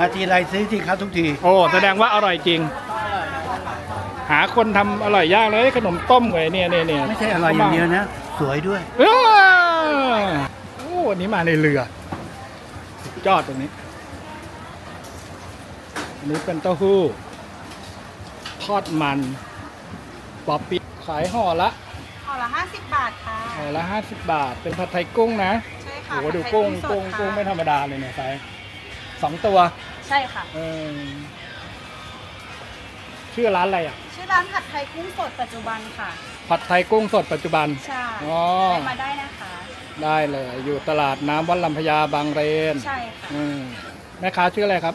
มาทีไรซื้อที่เขาทุกที โอ้แสดงว่าอร่อยจริง หาคนทำอร่อยยากเลยขนมต้มเลยเนี่ยเนี่ยเนี่ยไม่ใช่อร่อยอย่างเดียวนะ สวยด้วย เออโอ้วันนี้มาในเรือสุดยอดตรงนี้อันนี้เป็นเต้าหู้ ทอดมันป๊อปปี้ขายห่อละห่อละ50 บาทค่ะห่อละห้าสิบบาท เป็นผัดไทยกุ้งนะใช่โอ้ค่ะโหดูผักุ้งไทยกุ้งสดกุ้งค่ะไม่ธรรมดาเลยเนี่ยไซส์ สองตัวใช่ค่ะ เออชื่อร้านอะไรอะ ชื่อร้านผัดไทยกุ้งสดปัจจุบันค่ะ ผัดไทยกุ้งสดปัจจุบัน ใช่อ๋อ ไปมาได้นะคะ ได้เลย อยู่ตลาดน้ำวัดลำพญาบางเรนใช่ค่ะ อืมแม่ค้าชื่ออะไรครับ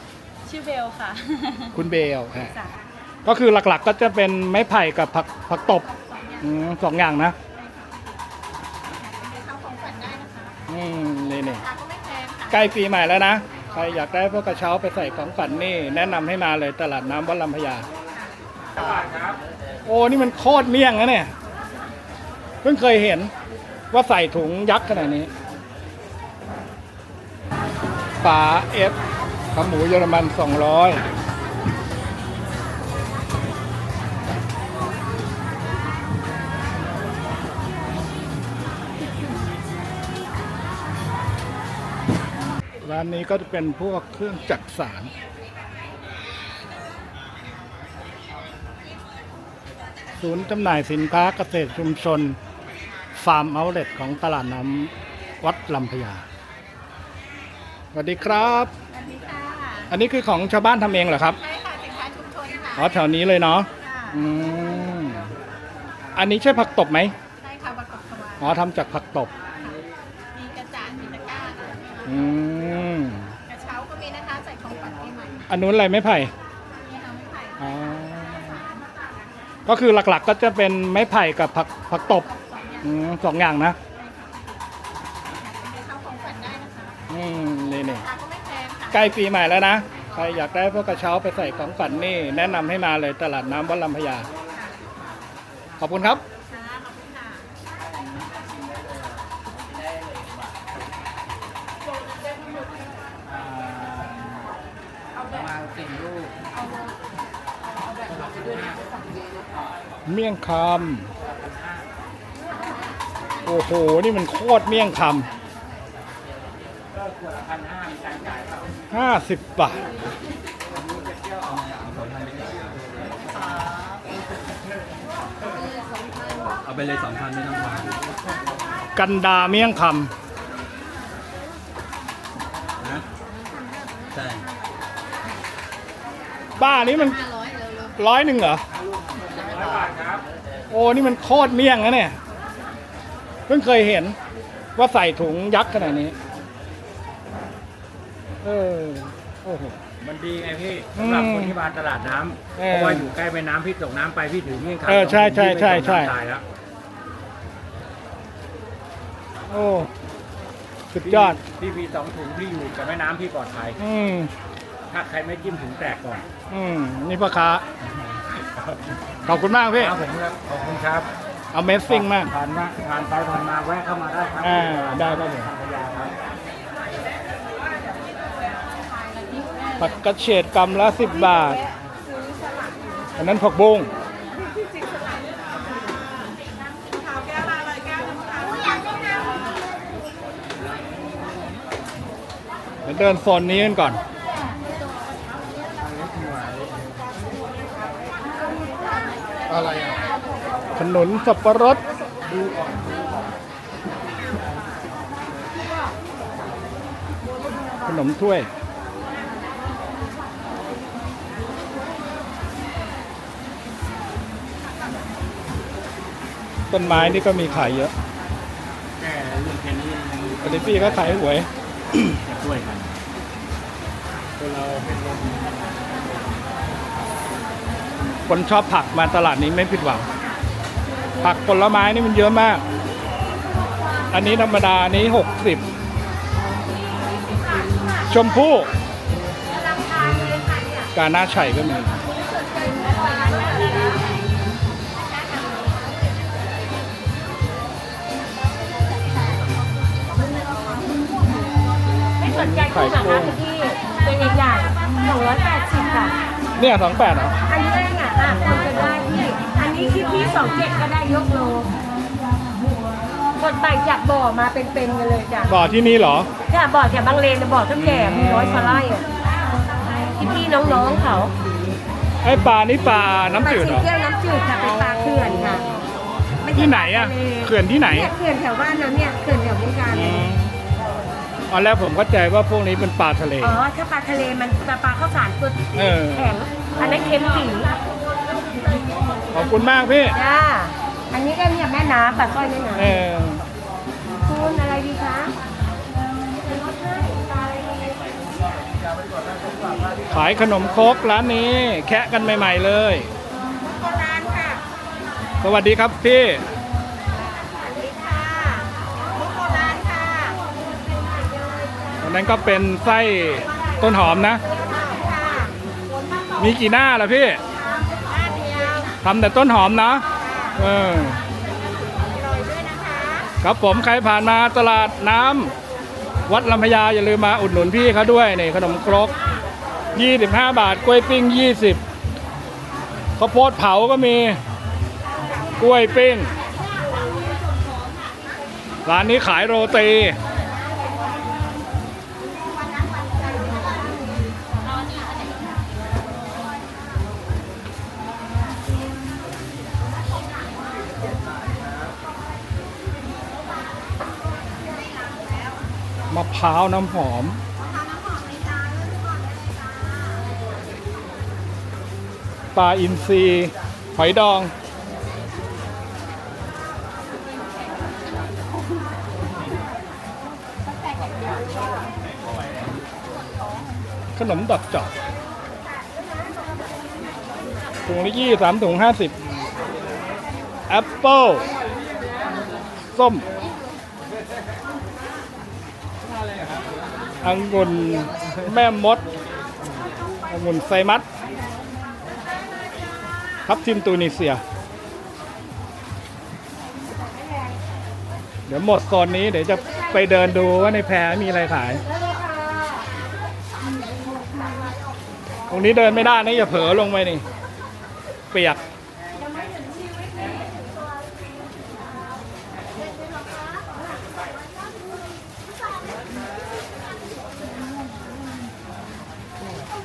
ชื่อเบลค่ะคุณเบลฮะจ้ะก็คือหลักๆก็จะเป็นไม้ไผ่กับผักผักตบอืมสองอย่างนะเข้าของขวัญได้นะคะอืมนี่นี่ราคาก็ไม่แพงค่ะ ใกล้ปีใหม่แล้วนะ ใครอยากได้พวกกระเช้าไปใส่ของฝันนี่ แนะนำให้มาเลยตลาดน้ำวัดลำพญาโอ้นี่มันโคตรเมี่ยงนะเนี่ย เพิ่งเคยเห็นว่าใส่ถุงยักษ์ขนาดนี้ฝาเอฟขาหมูเยอรมัน 200านนี้ก็จะเป็นพวกเครื่องจักสารศูนย์จำหน่ายสินค้าเกษตรชุมชน ฟาร์มเอาเล t ของตลาดน้ำวัดลำพญาสวัสดีครับสวัสดีค่ะอันนี้คือของชาวบ้านทำเองเหรอครับใช่ค่ะสินค้าชุมชนค่ะอ๋อแถวนี้เลยเนาะค่ะอืมอันนี้ใช่ผักตบไหมใช่ค่ะประกอบสวาอ๋อทำจากผักตบมีกระจาดมีตะกร้าค่ะอืม อันนู้นอะไรไม่ไผ่อ๋อก็คือหลักๆก็จะเป็นไม้ไผ่กับผักผักตบสองอย่างอืมสองอย่างนะอืมนี่นี่ใกล้ปีใหม่แล้วนะ ใครอยากได้พวกกระเช้าไปใส่ของฝันนี่ แนะนำให้มาเลยตลาดน้ำวัดลำพญาขอบคุณครับ ค่ะขอบคุณค่ะ เมี่ยงคำโอ้โห นี่มันโคตรเมี่ยงคำห้าสิบบาทเอาไปเลยสองพันไม่ต้องวางกันดาเมี่ยงคนะใช่ำป้านี้มันร้อยหนึ่งเหรอ โอ้นี่มันโคตรเมี่ยงนะเนี่ย เพิ่งเคยเห็นว่าใส่ถุงยักษ์ขนาดนี้ เออ โอ้โห มันดีไงพี่สำหรับอืมคนที่มาตลาดน้ำเออเพราะว่าอยู่ใกล้แม่น้ำพี่ตกน้ำไปพี่ถือมีดขัเออใช่ใช่ใช่ใช่ตายแล้วโอ้สุดยอดพี่พี่มีสองถุงพี่อยู่กับแม่น้ำพี่ปลอดภัยอืมถ้าใครไม่จิ้มถุงแตกก่อน อืมนี่พ่อค้า ขอบคุณมากพี่ ครับผมครับขอบคุณครับ Amazing มาก ผ่านมาผ่านไปผ่านมาแวะเข้ามาได้ครับอ่าได้ครับผม พัทยาครับผักกระเฉดกำละสิบบาท อันนั้นผักบุ้งเดี๋ยวเดินโซนนี้กันก่อน อะไรอะ ขนนสับปะรดขนมถ้วยต้นไม้นี่ก็มีขายเยอะแค่เรื่องแค่นี้ปฏิพี่ก็ขายหวยจะช่วยกันเราเป็นคนชอบผักมาตลาดนี้ไม่ผิดหวัง ผักผลไม้นี่มันเยอะมาก อันนี้ธรรมดาอันนี้หกสิบชมพู่กาหน้าไฉก็มีไม่สนใจไข่คุณหากุ้งคุณพี่ตัวใหญ่ๆสองร้อยแปดสิบค่ะเนี่ยสองแปดเหรอ อันนี้ได้ไงอะคนจะได้ ที่อันนี้ที่พี่สองเจ็ดก็ได้ยกโลกดไปจากบ่อมาเป็นๆกันเลยจ้ะบ่อที่นี่เหรอเนี่ยบ่อแถวบางเลนเนี่ยบ่อเท่าแก่มีร้อยฟาไร่อะที่พี่น้องๆเขาไอ้ปลานี่ปลาน้ำปลาจืดสีเหรอเกี้ยวน้ำจืดค่ะเป็นปลาเขื่อนค่ะม่ใช่ที่ไหนอะปลาทลเขื่อนที่ไหน เนี่ยเขื่อนแถวบ้านเราเนี่ยเขื่อนแถวบึงกาฬอืมตอนแรกผมเข้าใจว่าพวกนี้เป็นปลาทะเล อ๋อถ้าปลาทะเลมันปลาปลาข้าวสารตัวเออ แข็งอันนั้นเค็มสี ขอบคุณมากพี่จ้าอันนี้ก็เนี่ยแม่น้ำปลาสร้อยแม่น้เออำคุณอะไรดีคะขายขนมครกร้านนี้ แคะกันใหม่ ๆเลย โบราณค่ะสวัสดีครับพี่ สวัสดีค่ะมุกโบราณค่ะอันนั้นก็เป็นไส้ต้นหอมนะ ค่ะ มีกี่หน้าล่ะพี่หน้าเดียว ทำแต่ต้นหอมนะเอออร่อยด้วยนะคะครับผมใครผ่านมาตลาดน้ำวัดลำพญาอย่าลืมมาอุดหนุนพี่เขาด้วยนี่ขนมครก 25 บาทกล้วยปิ้ง 20ข้าวโพดเผาก็มีกล้วยปิ้งร้านนี้ขายโรตี ร้าวน้ำหอม ปลาอินทรีหอยดอง ขนมดอกจอกถุงละยี่สามถุงห้าสิบแอปเปิลส้ม องุ่นแม่มดองุ่นไซมัสทับทิมตูนิเซีย เดี๋ยวหมดโซนนี้เดี๋ยวจะไปเดินดูว่าในแพรมีอะไรขาย ตรงนี้เดินไม่ได้นะอย่าเผลอลงไปนี่ เปียก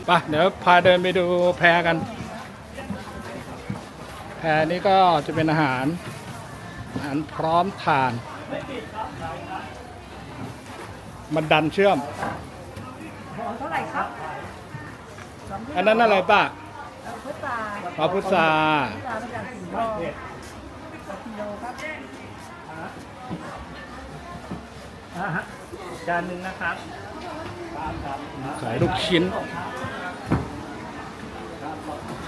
ไปเดี๋ยวพาเดินไปดูแพรกัน แพรนี้ก็จะเป็นอาหาร อาหารพร้อมทาน มันดันเชื่อม เท่าไหร่ครับอันนั้นอะไรป้าพุทราปลาพุทราพุทราประจำสิงห์ทองกิโลครับจานหนึ่งนะครับ ขายลูกชิ้น 것 같아요.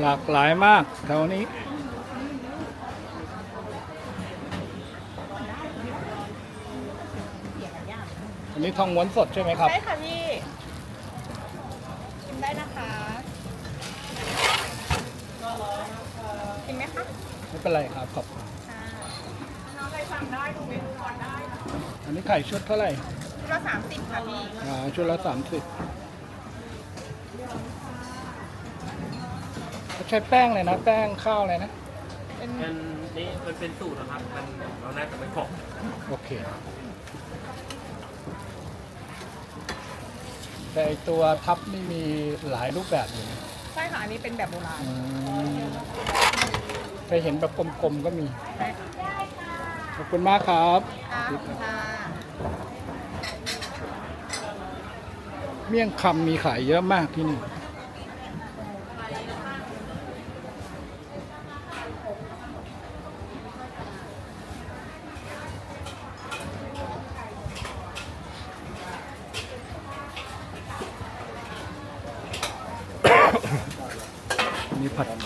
หลากหลายมากแถวนี้ อันนี้ทองม้วนสดใช่ไหมครับได้ค่ะพี่ชิมได้นะคะชิมไหมคะไม่เป็นไรครับขอบคุณค่ะน้องไปสั่งได้ดูเมนูก่อนได้อันนี้ไข่ชุดเท่าไหร่ชุดละสามสิบค่ะพี่ อ่าชุดละสามสิบ ใช้แป้งเลยนะ แป้งข้าวเลยนะเป็นเป็นนี่มันเป็นสูตรนะครับ มันเราน่าจะไม่ขบโอเค แต่ไอตัวทับนี่มีหลายรูปแบบอยู่นะใช่ค่ะอันนี้เป็นแบบโบราณอืมเคยเห็นแบบกลมๆก็มี ใช่ค่ะขอบคุณมากครับ ค่ะค่ะเมี่ยงคำมีขายเยอะมากที่นี่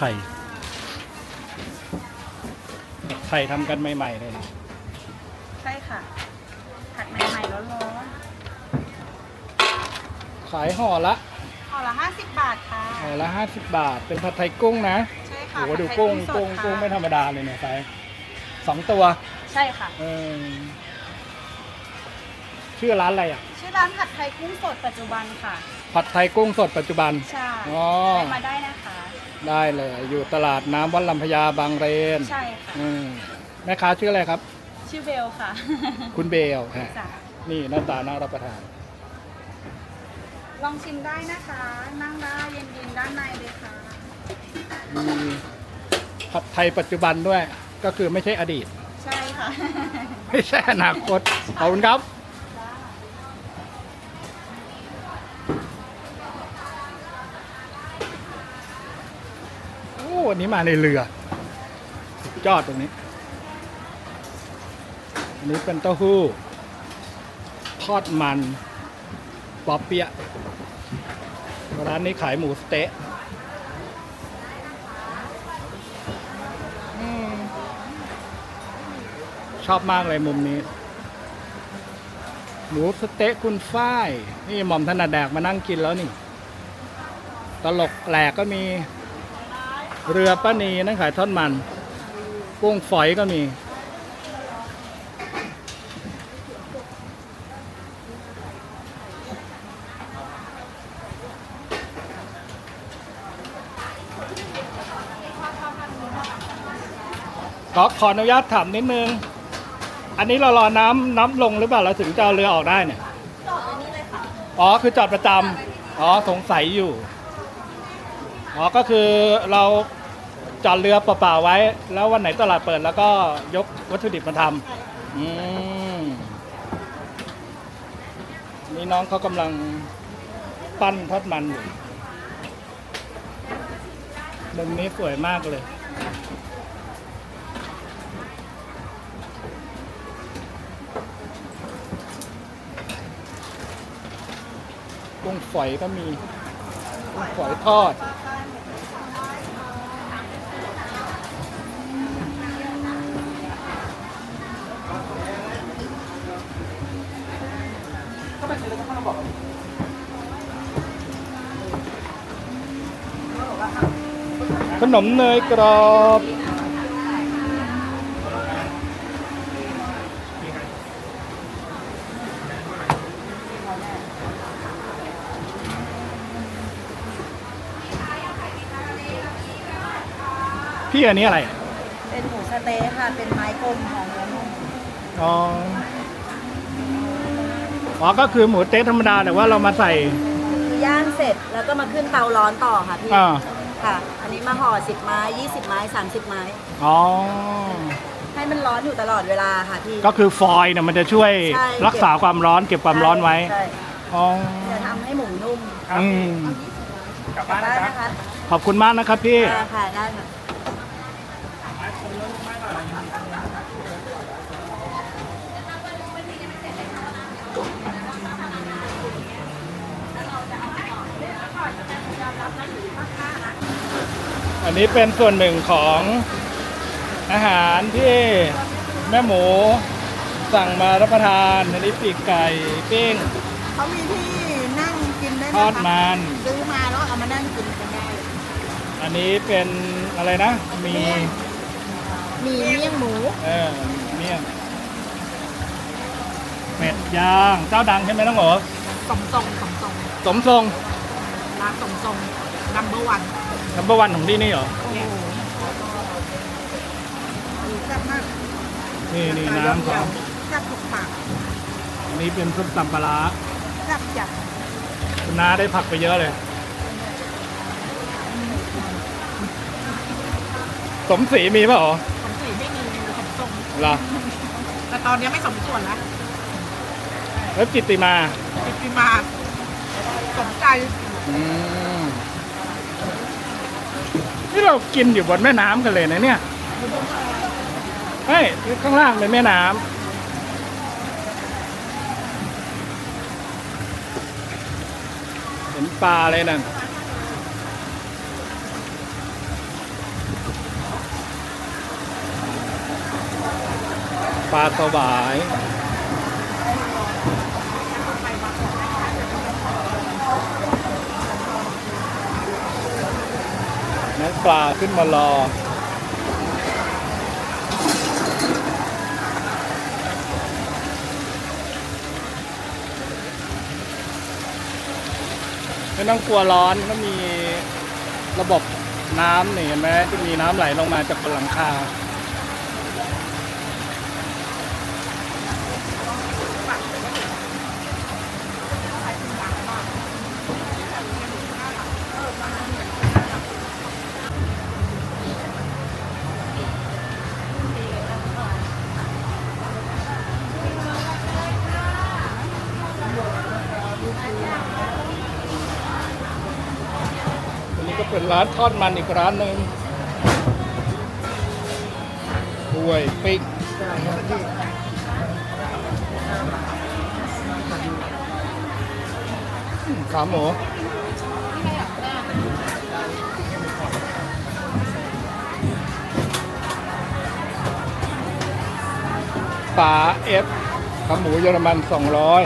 มีผัดไทยผัดไทยทำกันใหม่ๆเลยนะใช่ค่ะ ผัดใหม่ๆร้อนขายห่อละๆห่อละ50บาทค่ะ ห่อละห้าสิบบาท เป็นผัดไทยกุ้งนะใช่โหค่ะดูผัไทยกุ้งสดกุ้งค่ะกุ้งไม่ธรรมดาเลยเนี่ยไซส์สองตัว ใช่ค่ะ เออชื่อร้านอะไรอะ ชื่อร้านผัดไทยกุ้งสดปัจจุบันค่ะ ผัดไทยกุ้งสดปัจจุบัน ใช่อ๋อแวะมาได้นะคะ ได้เลย อยู่ตลาดน้ำวัดลำพญาบางเรนใช่ค่ะ อืมแม่ค้าชื่ออะไรครับ ชื่อเบลค่ะคุณเบลฮะจ้ะนี่หน้าตาน่ารับประทาน ลองชิมได้นะคะ นั่งได้เย็นๆด้านในเลยค่ะ มีผัดไทยปัจจุบันด้วย ก็คือไม่ใช่อดีต ใช่ค่ะ ไม่ใช่อนาคตขอบคุณครับ โอ้อันนี้มาในเรือสุดยอดตรงนี้ อันนี้เป็นเต้าหู้ ทอดมันปอเปียะร้านนี้ขายหมูสเต๊ะชอบมากเลยมุมนี้ หมูสเต๊ะคุณฝ้าย นี่หม่อมถนัดแดกมานั่งกินแล้วนี่ ตลกแหลกก็มี เรือป้านีนั่นขายทอดมันกุ้งฝอยก็มี ขอขออนุญาตถามนิดนึง อันนี้เรารอน้ำน้ำลงหรือเปล่าเราถึงจะเอาเรือออกได้เนี่ยอ๋อ คือจอดประจำอ๋อ สงสัยอยู่ อ๋อก็คือเราจอดเรือเปล่าๆไว้ แล้ววันไหนตลาดเปิดแล้วก็ยกวัตถุดิบมาทำอืมนี่น้องเขากำลังปั้นทอดมันอยู่มุมนี้สวยมากเลย กุ้งฝอยก็มีกุ้งฝอยทอด ขนมเนยกรอบพี่อันนี้อะไร เป็นหมูสะเต๊ะค่ะ เป็นไม้กลมของเนื้อนุ่มอ๋อ อ๋อก็คือหมูเต๊ะธรรมดาแต่ว่าเรามาใส่ คือย่างเสร็จแล้วก็มาขึ้นเตาร้อนต่อค่ะพี่อ่า ค่ะ อันนี้มาห่อ10ไม้20ไม้30ไม้ อ๋อ ให้มันร้อนอยู่ตลอดเวลาค่ะพี่ ก็คือฟอยล์เนี่ยมันจะช่วยใช่ รักษาความร้อนเก็บความร้อนไว้ ใช่อ๋อจะทำให้หมูนุ่มอืมกลับได้นะคะขอบคุณมากนะครับพี่ได้ค่ะได้ค่ะ อันนี้เป็นส่วนหนึ่งของอาหารที่แม่หมูสั่งมารับประทาน อันนี้ปีกไก่ปิ้ง เขามีที่นั่งกินได้ทอดมัน ซื้อมาแล้วเอามานั่งกินกันได้ อันนี้เป็นอะไรนะ มีมีเมี่ยงหมู เออเมี่ยงเป็ดย่าง เจ้าดังใช่ไหมน้องโอ๋สมทรงสมทรงสมทรง ร้านสมทรงนัมเบอร์วันนัมเบอร์วันของที่นี่เหรอโอ้โหแซ่บมากนี่นี่น้ำของแซ่บถูกปากอันนี้เป็นส้มตำปลาร้าแซ่บจัดคุณน้าได้ผักไปเยอะเลย สมศรีมีป่ะหรอสมสีไม่มีมีสมทรงเหรอแต่ตอนนี้ไม่สมส่วนแล้วแล้วจิตติมาติดมาสมใจอืม นี่เรากินอยู่บนแม่น้ำกันเลยนะเนี่ยเฮ้ยข้างล่างเป็นแม่น้ำเห็นปลาเลยนั่นปลาสวาย ปลาขึ้นมารอ ไม่ต้องกลัวร้อนก็มีระบบน้ำนี่เห็นไหมที่มีน้ำไหลลงมาจากบนหลังคา ร้านทอดมันอีกร้านหนึ่งถ้วยปิ๊กขาหมูปลาเอฟขาหมูเยอรมัน200ขอย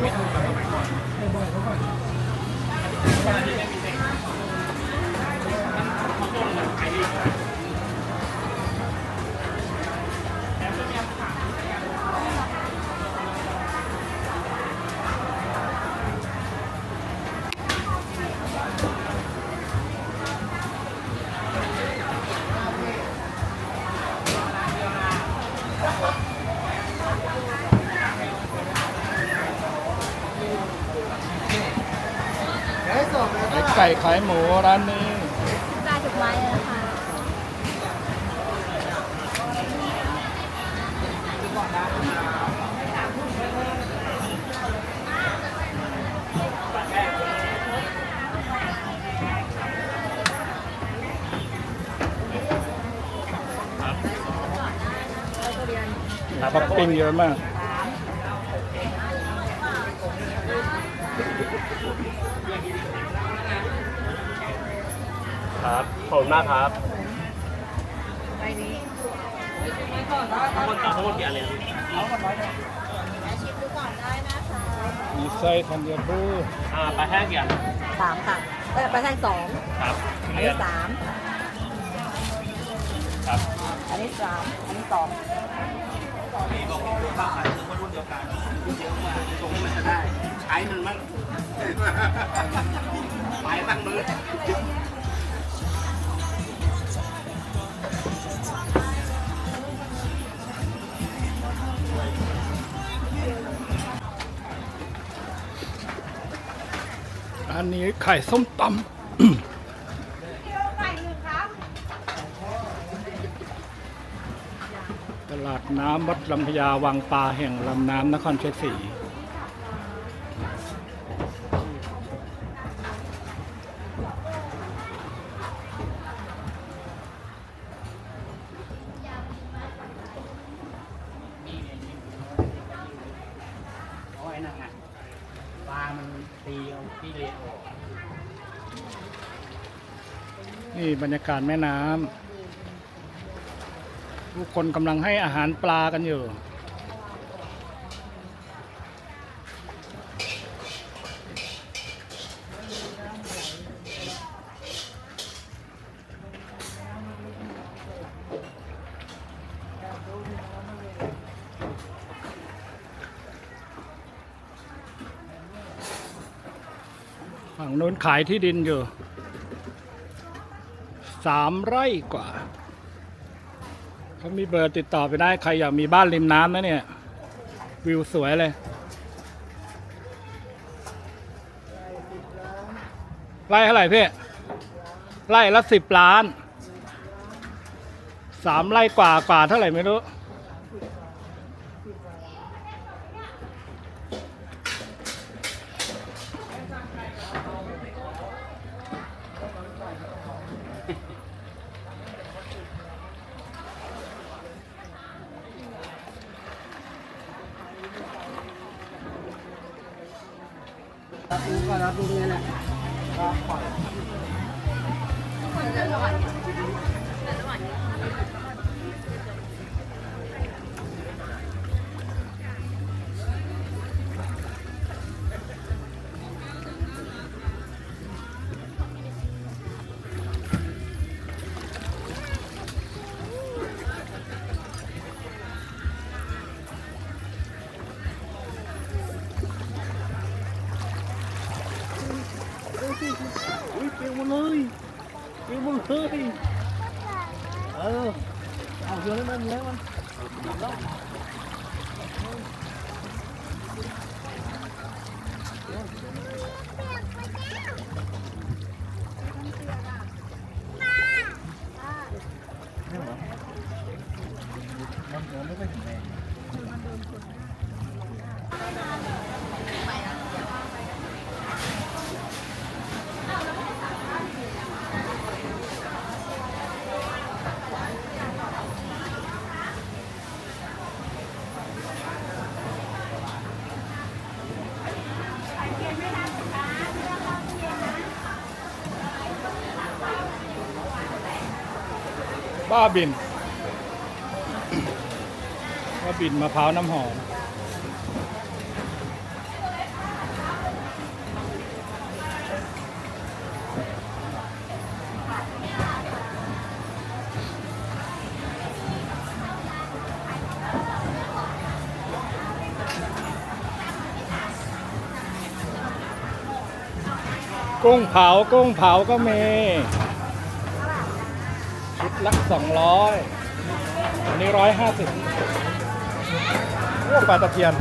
ไม่ถูกกับสมัยก่อนายหมูร้านนี้ปลาจุกไว้อะค่ะท็อปปิ้งเยอะมาก ครับขอบคุณมากครับทั้งหมดทั้งหมดกี่อันเลยครับมีไส้ธัญพืชอ่าปลาแห้งกี่อันสามค่ะเออไปแท่งสองครับอันเรียนี้นสามครับอันนี้สามอันนี้สองใช้มันมั่งไปบ้างมือานนี้ไข่ส้มตำตลาดน้ำวัดลำพญาวังปลาแห่งลำน้ำนครเชียศรี เอาไอ้นั่นไงปลามันตีเอาที่เลออก นี่บ รยากาศแม่น้ำผู้คนกำลังให้อาหารปลากันอยู่ฝั่งฝั่งนู้นขายที่ดินอยู่ สามไร่กว่าเขามีเบอร์ติดต่อไปได้ใครอยากมีบ้านริมน้ำนะเนี่ย วิวสวยเลยไร่เท่าไหร่พี่ไร่ละสิบล้านสามไร่กว่ากว่าเท่าไหร่ไม่รู้ คุณก็รับรู้ บ้าบิน บ้าบินมะพร้าวน้ำหอม กุ้งเผา กุ้งเผาก็มี ละสองร้อยอันนี้ร้อยห้าสิบพวกปลาตะเพียน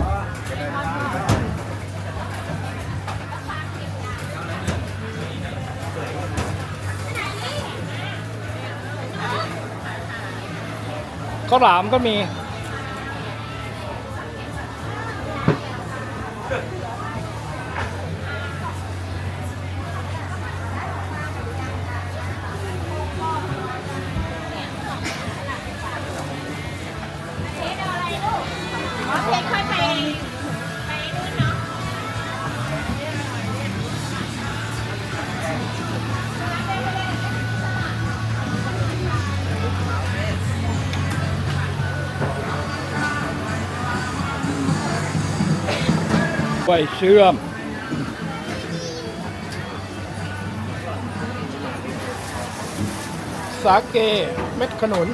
ข้าวหลามก็มี ไว้เชื่อม สาเกเม็ดขนุน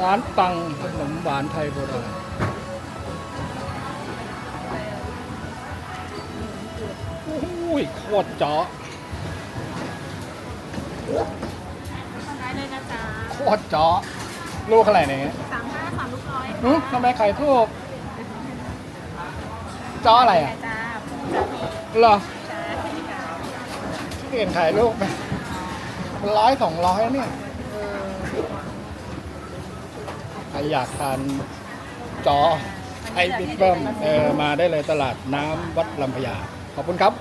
ร้านตังขนมหวานไทยโบราณโอ้ยโคตรเจาะ โคตรเจาะลูกเท่าไหร่เนี่ยสามห้าสามลูกร้อยหึทำไมไข่ทูบจาะอะไรอะจ้าปูจ้าพีเหรอจ้าพี่จ้าเปลี่ยนไข่ลูกไปร้อยสองร้อยเนี่ยใครอยากทานจอไอบิ๊กเบิ้มเออมาได้เลยตลาดน้ำวัดลำพญาขอบคุณครับ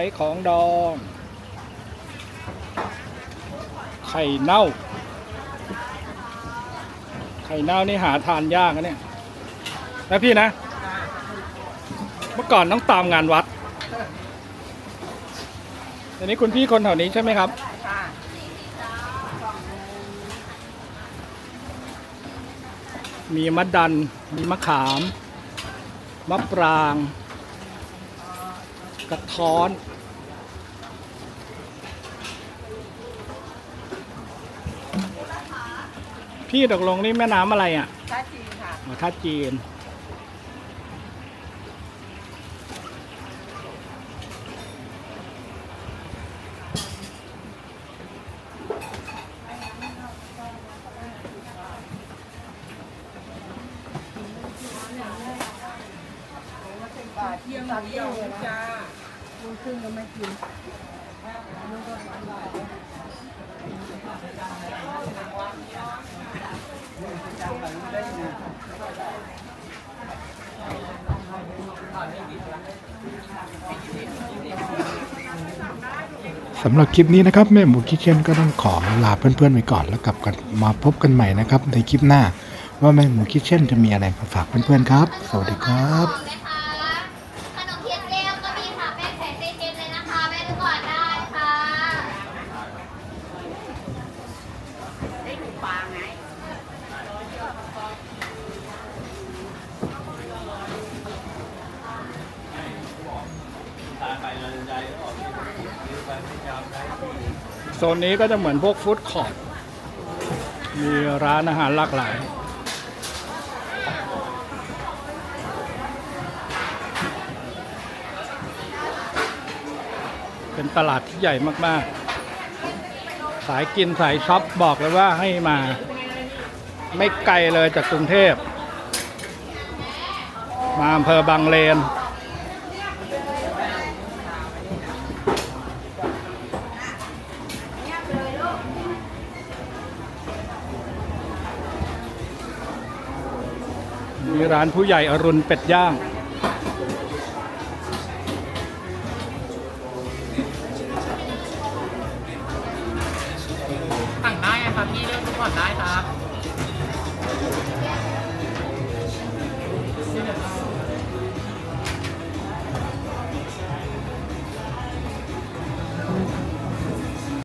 ไข่ของดอง ไข่เน่า ไข่เน่านี่หาทานยากนะเนี่ยนะพี่นะจ้ามื่อก่อนต้องตามงานวัดอันนี้คุณพี่คนแถวนี้ใช่ไหมครับ มีมะดัน มีมะขาม มะปราง กระท้อนพี่ตกลงนี่แม่น้ำอะไรอะชาจีนค่ะ อ๋อท่าจีน สำหรับคลิปนี้นะครับแม่หมูคิเชนก็ต้องขอลาเพื่อนๆไปก่อนแล้วกลับกันมาพบกันใหม่นะครับในคลิปหน้า ว่าแม่หมูคิเชนจะมีอะไรมาฝากเพื่อนๆครับ สวัสดีครับ โซนนี้ก็จะเหมือนพวกฟู้ดคอร์ทมีร้านอาหารหลากหลายเป็นตลาดที่ใหญ่มาก ๆ สายกินสายช็อปบอกเลยว่าให้มา ไม่ไกลเลยจากกรุงเทพ มาอำเภอบางเลน ร้านผู้ใหญ่อรุณเป็ดย่าง